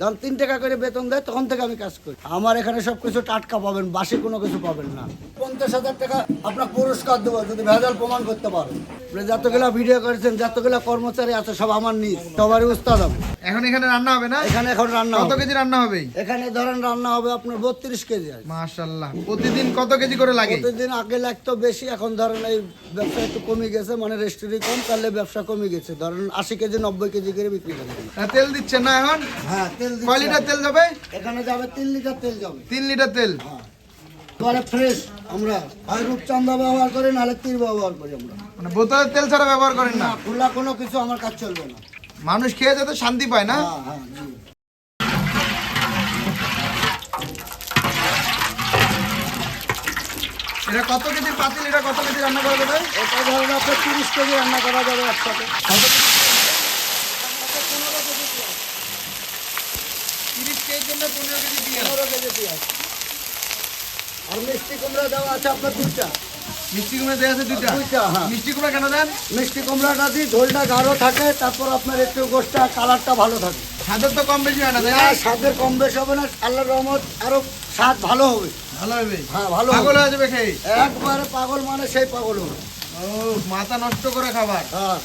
যখন তিন টাকা করে বেতন দেয়, তখন থেকে আমি কাজ করি। আমার এখানে সব কিছু টাটকা পাবেন, বাসে কোনো কিছু পাবেন না। পঞ্চাশ হাজার টাকা আপনার পুরস্কার দেবো, যদি ভেজাল প্রমাণ করতে পারেন যতগুলো ভিডিও করেছেন যতগুলো কর্মচারী আছে সব আমার নিজ। সবারই উস্তাদ আমি এখন এখানে রান্না হবে না? এখানে এখন রান্না কত কেজি রান্না হবে? এখানে ধরেন রান্না হবে আপনার বত্রিশ কেজি মাশাল্লাহ প্রতিদিন কত কেজি করে লাগে? প্রতিদিন আগে লাগতো বেশি এখন ধরেন এই ব্যবসা একটু কমে গেছে মানে রেস্টুরেন্ট কম তাহলে ব্যবসা কমে গেছে। ধরেন আশি কেজি নব্বই কেজি করে বিক্রি করে দিই। তেল দিচ্ছেন না এখন? হ্যাঁ তেল। কয় লিটার তেল যাবে? এখানে যাবে তিন লিটার তেল যাবে। তিন লিটার তেল? হ্যাঁ। পরে ফ্রেশ আমরা হয় রূপচান্দা ব্যবহার করি নাহলে তীর ব্যবহার করি আমরা। মানে বোতলের তেল ছাড়া ব্যবহার করেন না? খোলা কোনো কিছু আমার কাজ চলবে না। মানুষ খেয়ে যাতে শান্তি পায় না? হ্যাঁ হ্যাঁ জি। এটা কত কেজি পাতিল? এটা কত কেজি রান্না করা যাবে এটা ধরেন আপনার তিরিশ কেজি রান্না করা যাবে একসাথে। তিরিশ কেজির জন্য পনেরো কেজি দিয়ে পনেরো কেজি পেঁয়াজ। আর মিষ্টি কুমড়া দেওয়া আছে আপনার দুইটা। মিষ্টি কুমড়া দেওয়া আছে দুইটা? দুইটা হ্যাঁ। মিষ্টি কুমড়া কেন দেন? মিষ্টি কুমড়াটা দিই ঝোলটা গাঢ় থাকে তারপর আপনার একটু গোষ্ঠটা কালারটা ভালো থাকে। স্বাদের তো কম বেশি হয় না স্বাদের কম বেশ হবে না আল্লাহর রহমত আরও স্বাদ ভালো হবে। ভালো হবে? হ্যাঁ ভালো পাগল হবে। হয়ে যাবে খেয়ে একবারে পাগল মানে সেই পাগল হবে। ও মাথা নষ্ট করে খাবার। হ্যাঁ।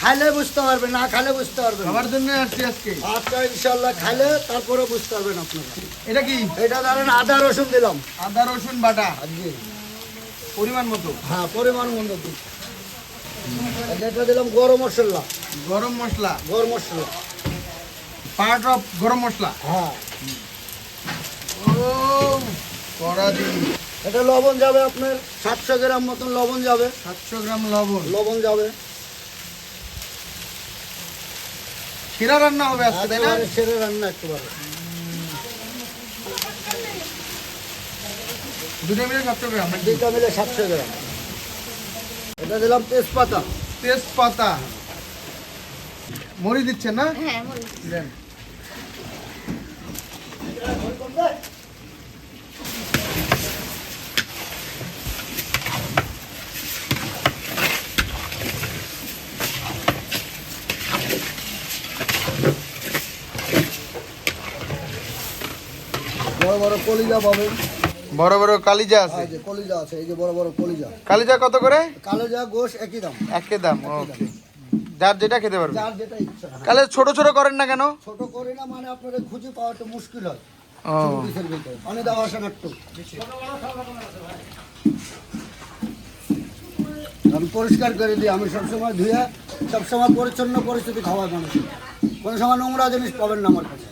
খাইলে বুঝতে পারবেন না খাইলে বুঝতে পারবেন। আমার জন্য আসছি আজকে। আচ্ছা ইনশাল্লাহ খাইলে তারপরে বুঝতে পারবেন আপনারা। এটা কি? এটা ধরেন আদা রসুন দিলাম। আদা রসুন বাটা? আজকে পরিমাণ মতো? হ্যাঁ পরিমাণ মতো এটা দিলাম গরম মশলা। গরম মশলা? গরম মশলা। পার্ট অফ গরম মশলা? হ্যাঁ। ও কড়া দিন এটা লবণ যাবে আপনার সাতশো গ্রাম মতন লবণ যাবে। সাতশো গ্রাম লবণ। লবণ যাবে। শিরা রান্না হবে আজকে তাই না? সেরা সেরে রান্না একেবারে দুটো মিলে সাতশো গ্রাম দুটো মিলে সাতশো গ্রাম। এটা দিলাম তেজপাতা। তেজপাতা। মরি দিচ্ছেন না? হ্যাঁ দেন। বড় বড় কলিজা পাবেন। বড় বড় কালিজা আছে? এই যে কলিজা আছে এই যে বড় বড় কলিজা। কালিজা কত করে? কালোজা গোশ একই দাম। একই দাম ওকে। যার যেটা খেতে পারবে। যার যেটা ইচ্ছা। কালে ছোট ছোট করেন না কেন? ছোট করি না মানে আপনাদের খুঁজে পাওয়া একটু মুশকিল হয়। ও। অনেক দাম একটু। আমি পরিষ্কার করে দিই আমি সবসময় ধুয়ে সবসময় পরিচ্ছন্ন পরিস্থিতি খাওয়াই মানুষ কোনো সময় নোংরা জিনিস পাবেন না আমার কাছে।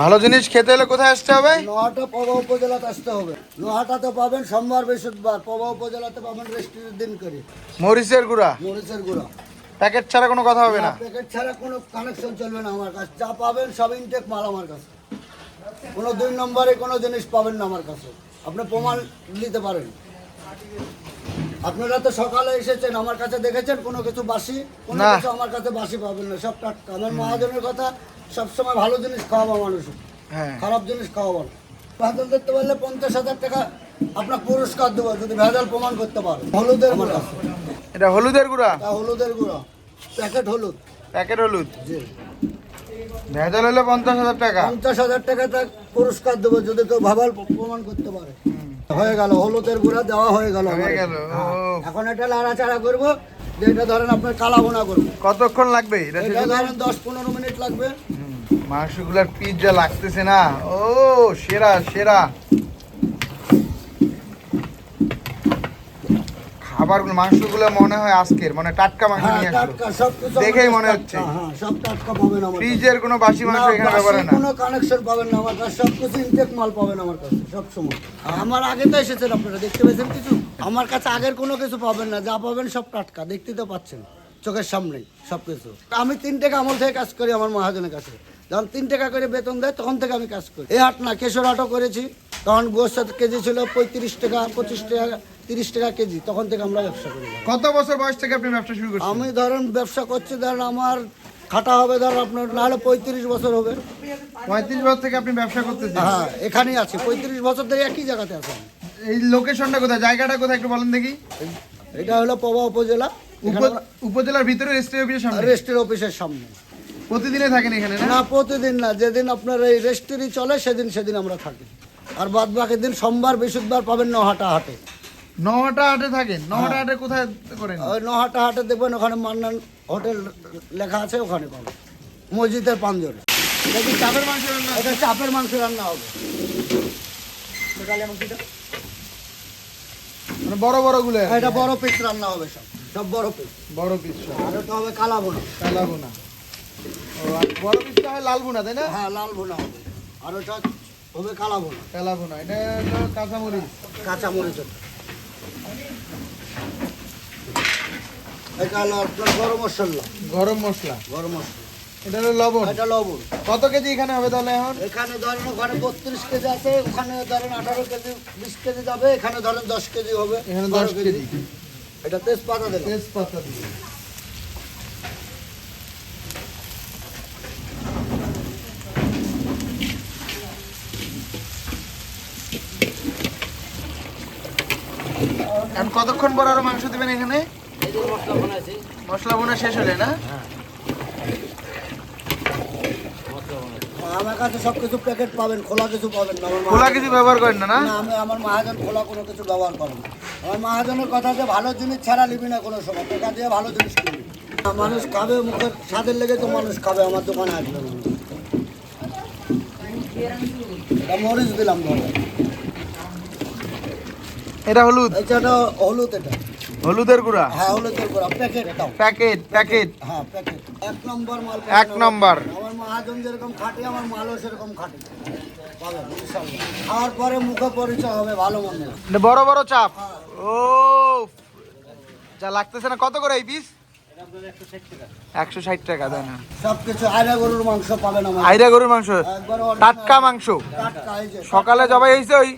ভালো জিনিস খেতে হলে কোথায় আসতে হবে? নোহাটা পবা উপজেলাতে আসতে হবে। নোহাটাতে পাবেন সোমবার বৃহস্পতিবার। পবা উপজেলাতে পাবেন রেস্টুরেন্ট দিন করে। মরিচের গুঁড়া? মরিচের গুঁড়া। প্যাকেট ছাড়া কোনো কথা হবে না? প্যাকেট ছাড়া কোনো কানেকশন চলবে না আমার কাছে। যা পাবেন সব ইনটেক মাল আমার কাছে। কোনো দুই নম্বরে কোনো জিনিস পাবেন না আমার কাছে। আপনি প্রমাণ নিতে পারেন। আপনারা তো সকালে এসেছেন আমার কাছে দেখেছেন কোনো কিছু বাসি? কোনো কিছু আমার কাছে বাসি পাবেন না। সব টাটকা। আমার মহাজনের কথা সবসময় ভালো জিনিস খাওয়াবো মানুষ। হ্যাঁ। খারাপ জিনিস খাওয়াবো না। ভেজাল দেখতে পারলে পঞ্চাশ হাজার টাকা আপনার পুরস্কার দেবো যদি ভেজাল প্রমাণ করতে পারে। হলুদের গুঁড়া। এটা হলুদের গুঁড়া? হলুদের গুঁড়ো। প্যাকেট হলুদ। প্যাকেট হলুদ? জি। ভেজাল হলে পঞ্চাশ হাজার টাকা? পঞ্চাশ হাজার টাকা তার পুরস্কার দেবো যদি কেউ ভাবাল প্রমাণ করতে পারে। হয়ে গেল হলুদের গুঁড়া দেওয়া হয়ে গেল হয়ে গেল এখন এটা লাড়াচাড়া করব যে এটা ধরেন আপনার কালা ভুনা করব। কতক্ষণ লাগবে? এটা ধরেন দশ পনেরো মিনিট লাগবে। মাংসগুলার পিস লাগতেছে না। ও সেরা সেরা। খাবারগুলো মাংসগুলো মনে হয় আজকের মানে টাটকা মাংস হ্যাঁ নিয়ে আসলো। দেখেই আমার মনে হচ্ছে। হ্যাঁ সব টাটকা পাবেন আমার ফ্রিজের কোনো বাসি মাংস এখানে ব্যবহার না। কোনো কানেকশন পাবেন না আমার কাছে সব কিছু ইনটেক মাল পাবেন আমার কাছে সব সময়। আমার আগে তো এসেছেন আপনারা দেখতে পেয়েছেন কিছু? আমার কাছে আগের কোনো কিছু পাবেন না যা পাবেন সব টাটকা দেখতে তো পাচ্ছেন চোখের সামনেই সব কিছু। আমি তিনটে আমল থেকে কাজ করি আমার মহাজনের কাছে। যখন তিন টাকা করে বেতন দেয় তখন থেকে আমি কাজ করি। এই হাট না কেশর হাটও করেছি। তখন গোস্ত কেজি ছিল পঁয়ত্রিশ টাকা পঁচিশ টাকা তিরিশ টাকা কেজি। তখন থেকে আমরা ব্যবসা করি। কত বছর বয়স থেকে আপনি ব্যবসা শুরু করছেন? আমি ধরেন ব্যবসা করছি ধরেন আমার খাটা হবে ধর আপনার নাহলে পঁয়ত্রিশ বছর হবে। পঁয়ত্রিশ বছর থেকে আপনি ব্যবসা করতেছেন? হ্যাঁ এখানেই আছি। পঁয়ত্রিশ বছর ধরে একই জায়গাতে আছে এই লোকেশনটা কোথায়? জায়গাটা কোথায় একটু বলেন দেখি। এটা হলো পবা উপজেলা। উপ- উপজেলার ভিতরে রেস্টুরেন্ট অফিসের সামনে? রেস্টের অফিসের সামনে। প্রতিদিনে থাকেন এখানে না? প্রতিদিন না। যেদিন আপনার এই রেস্টুরি চলে সেদিন সেদিন আমরা থাকি। আর বাদ বাকি দিন সোমবার বৃহস্পতিবার পাবেন নহাটা হাটে। নটা হাটে থাকেন? নটা হাটে কোথায় করেন? ওই নহাটা হাটে দেখবেন ওখানে মান্নান হোটেল লেখা আছে ওখানে পাবেন। মসজিদের পাঞ্জরে এটা কি চাপের মাংস রান্না? এটা চাপের মাংস রান্না হবে। মানে বড় বড়গুলো? এটা বড় পিস রান্না হবে সব। সব বড় পিস বড় পিস আর ওটা হবে কালা বোনা কালা বোনা বড় পিসটা হয় লাল বোনা তাই না? হ্যাঁ লাল বোনা হবে। আর ওটা হবে কালা বোনা কালা বোনা এটা হলো কাঁচামরিচ। এটা হলো আপনার গরম মশলা। গরম মশলা। গরম মশলা। এটা হলো লবণ। এটা লবণ। কত কেজি এখানে হবে তাহলে এখন? এখানে ধরেন ওখানে বত্রিশ কেজি আছে ওখানে ধরেন আঠারো কেজি বিশ কেজি যাবে এখানে ধরেন দশ কেজি হবে এখানে দশ কেজি। এটা তেজপাতা দেবেন। তেজপাতা দিয়ে। কতক্ষণ পর আরও মাংস দিবেন এখানে? মশলা বোনা শেষ হলে না? আমার কাছে সব কিছু প্যাকেট পাবেন খোলা কিছু পাবেন না খোলা কিছু ব্যবহার করেন না না? আমি আমার মহাজন খোলা কোনো কিছু ব্যবহার আমার মহাজনের কথা যে ভালো জিনিস ছাড়া নিবি না কোনো সময় টাকা দিয়ে ভালো জিনিস কিনবি। মানুষ খাবে মুখের স্বাদের লেগে তো মানুষ খাবে আমার দোকানে আসবে মরিচ দিলাম ধরো। এটা হলুদ? এটা হলুদ এটা। হলুদের গুঁড়া? হ্যাঁ হলুদের গুঁড়া। প্যাকেট প্যাকেট প্যাকেট হ্যাঁ প্যাকেট এক নম্বর মাল এক নম্বর। আমার মহাজন যেরকম খাটে আমার মালও সেরকম খাটে। খাওয়ার পরে মুখে পরিচয় হবে ভালো মন্দ বড় বড় চাপ? ও যা লাগতেছে না কত করে এই পিস একশো ষাট টাকা। তাই না? সব কিছু আয়রা গরুর মাংস পাবেন আমার। আইরা গরুর মাংস। টাটকা মাংস। টাটকা এই যে। সকালে জবাই হয়েছে ওই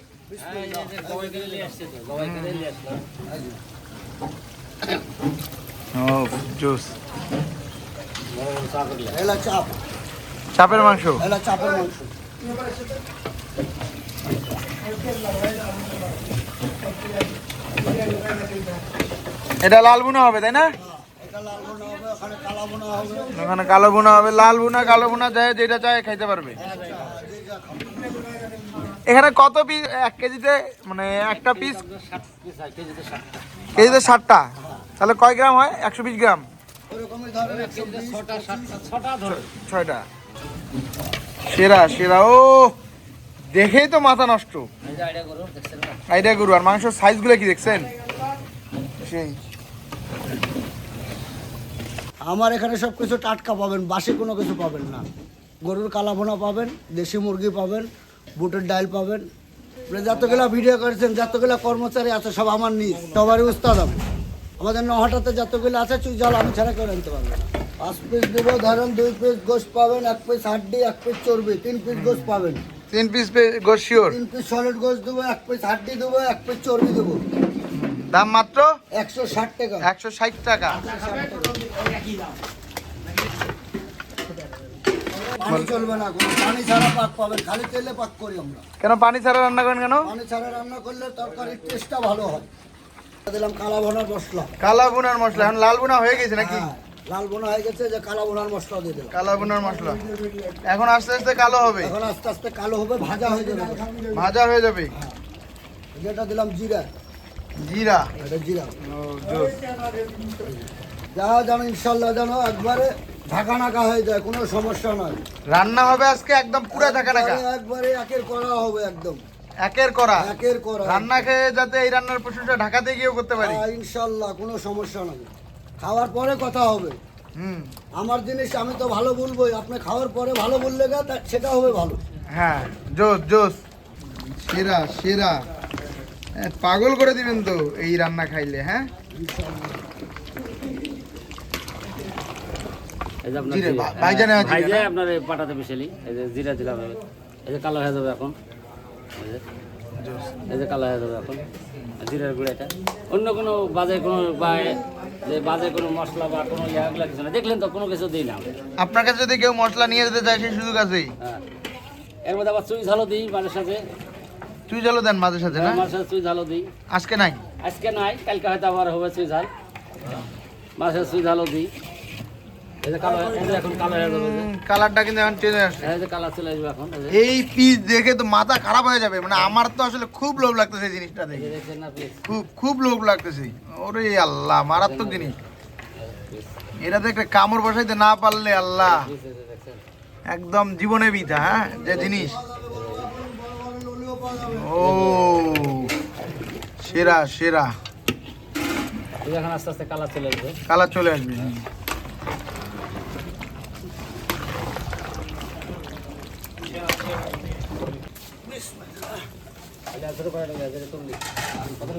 চাপের মাংস। এটা লাল বুনা হবে, তাই না? ওখানে কালো বুনা হবে, লাল বুনা কালো বুনা যায় যেটা চায় খাইতে পারবে। এখানে কত পিস এক কেজিতে মানে একটা পিস কেজিতে ষাটটা। তাহলে কয় গ্রাম হয়? একশো বিশ গ্রাম? ছয়টা। সেরা সেরা। ও, দেখেই তো মাথা নষ্ট। আইডিয়া গরু, আর মাংসের সাইজগুলো কি দেখছেন? সেই। আমার এখানে সব কিছু টাটকা পাবেন, বাসি কোনো কিছু পাবেন না। গরুর কালা বোনা পাবেন, দেশি মুরগি পাবেন বুটের ডাল পাবেন। যতগুলা ভিডিও করেছেন যতগুলা কর্মচারী আছে সব আমার নিজ সবারই উস্তাদ আমি আমাদের নহটাতে যতগুলো আছে চুই জল আমি ছাড়া করে আনতে পারবে না। পাঁচ পিস দেবো ধরেন দুই পিস গোশ পাবেন এক পিস হাড্ডি এক পিস চর্বি তিন পিস গোশ পাবেন। তিন পিস গোস শিওর তিন পিস সলিড গোশ দেবো এক পিস হাড্ডি দেবো এক পিস চর্বি দেবো। দাম মাত্র? একশো ষাট টাকা। একশো ষাট টাকা। পানি চলবে না কোনো পানি ছাড়া পাক পাবেন খালি তেলে পাক করি আমরা। কেন পানি ছাড়া রান্না করেন কেন? পানি ছাড়া রান্না করলে তরকারির টেস্টটা ভালো হয়। দিলাম কালা ভোনার মশলা। কালা বুনার মশলা এখন লাল বুনা হয়ে গেছে নাকি? হ্যাঁ, লাল বোনা হয়ে গেছে যে কালা ভোনার মশলা দিয়ে দিলাম। কালা বুনার মশলা। এখন আস্তে আস্তে কালো হবে। এখন আস্তে আস্তে কালো হবে ভাজা হয়ে যাবে। ভাজা হয়ে যাবে। যেটা দিলাম জিরা। জিরা। এটা জিরা। ও, জোস। যা যেন ইনশাল্লাহ যেন একবারে ঢাকা নাকা হয়ে যায় কোনো সমস্যা নয় রান্না হবে আজকে একদম পুরো ঢাকা ঢাকা একবারে- একের করা হবে একদম। একের করা? একের করা। রান্না খেয়ে যাতে এই রান্নার প্রশংসা ঢাকাতে গিয়েও করতে পারি। ইনশাল্লাহ কোনো সমস্যা নেই। খাওয়ার পরে কথা হবে। হুম। আমার জিনিস আমি তো ভালো বলবোই আপনি খাওয়ার পরে ভালো বললে গা সেটা হবে ভালো। হ্যাঁ জোস জোস। সেরা সেরা। পাগল করে দিবেন তো এই রান্না খাইলে হ্যাঁ? এই যে আপনার ভাইজানে না? আপনার এই পাটাতে মিশালি এই যে জিরা দিলাম। এই যে কালো হয়ে যাবে এখন। এই যে। কালো হয়ে যাবে এখন। জিরার গুঁড়ো এটা। অন্য কোনো বাজে কোনো বা যে বাজে কোনো মশলা বা কোনো ইয়াগুলা কিছু না। দেখলেন তো কোনো কিছু দিই না আপনার কাছে যদি কেউ মশলা নিয়ে যেতে চায় সেই সুযোগ আছেই। হ্যাঁ। এর মধ্যে আবার চুই ঝালও দিই মাঝে সাথে তুই চলো দেন মাঝে সাথে না? মাঝে সাথে চুই ঝালও দিই। আজকে নাই? আজকে নাই কালকে হয়তো আবার হবে চুই ঝাল। মাঝে সাথে চুই ঝালও দিই। কালারটা কিন্তু এখন আসছে। এই চলে এই পিস দেখে তো মাথা খারাপ হয়ে যাবে মানে আমার তো আসলে খুব লোভ লাগতেছে এই জিনিসটা দেখে। খুব খুব লোভ লাগতেছে। ওরে আল্লাহ মারাত্মক জিনিস। এটা দেখে কামড় বসাইতে না পারলে আল্লাহ। একদম জীবনে বিধা হ্যাঁ যে জিনিস। ও সেরা সেরা। এখন আস্তে আস্তে কালার চলে আসবে। কালার চলে আসবে పడడం జరుగుతుంది